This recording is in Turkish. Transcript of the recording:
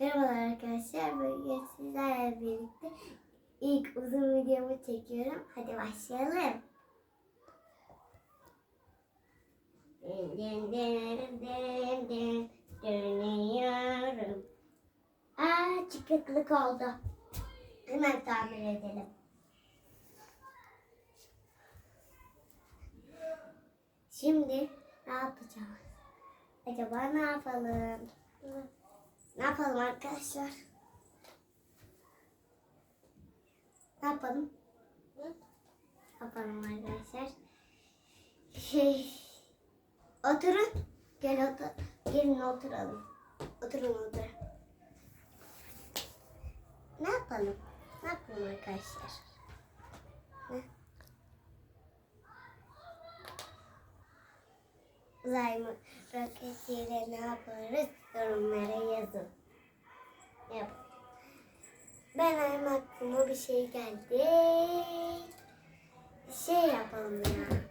Merhabalar arkadaşlar. Bugün sizlerle birlikte ilk uzun videomu çekiyorum. Hadi başlayalım. Dönüyorum. Aa çıkıklık oldu. Hemen tamir edelim. Şimdi ne yapacağız? Acaba ne yapalım? Ne yapalım arkadaşlar? Ne yapalım? Ne yapalım arkadaşlar? Şey, oturun. Gel otur. Gelin oturalım. Oturun oturun. Ne yapalım? Ne yapalım arkadaşlar? Ne? Uzay mı? Roketiyle ne yaparız? Yorumlara yazın. Yap. Ben hem aklıma bir şey geldi. Şey yapalım ya.